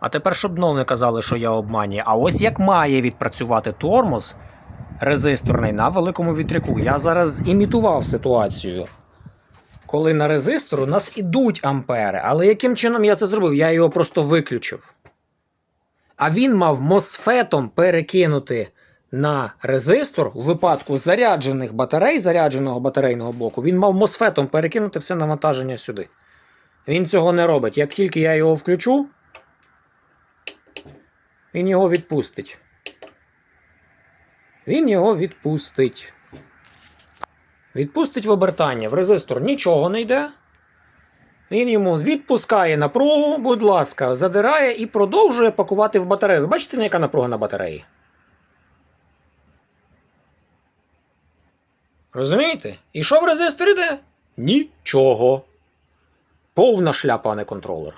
А тепер, щоб знов не казали, що я обманюю. А ось як має відпрацювати тормоз резисторний на великому вітряку. Я зараз імітував ситуацію. Коли на резистор у нас ідуть ампери. Але яким чином я це зробив? Я його просто виключив. А він мав мосфетом перекинути на резистор у випадку заряджених батарей, зарядженого батарейного блоку, він мав мосфетом перекинути все навантаження сюди. Він цього не робить. Як тільки я його включу, він його відпустить. Він його відпустить. Відпустить в обертання. В резистор нічого не йде. Він йому відпускає напругу, будь ласка, задирає і продовжує пакувати в батарею. Ви бачите, яка напруга на батареї? Розумієте? І що в резисторі йде? Нічого. Повна шляпа, а не контролер.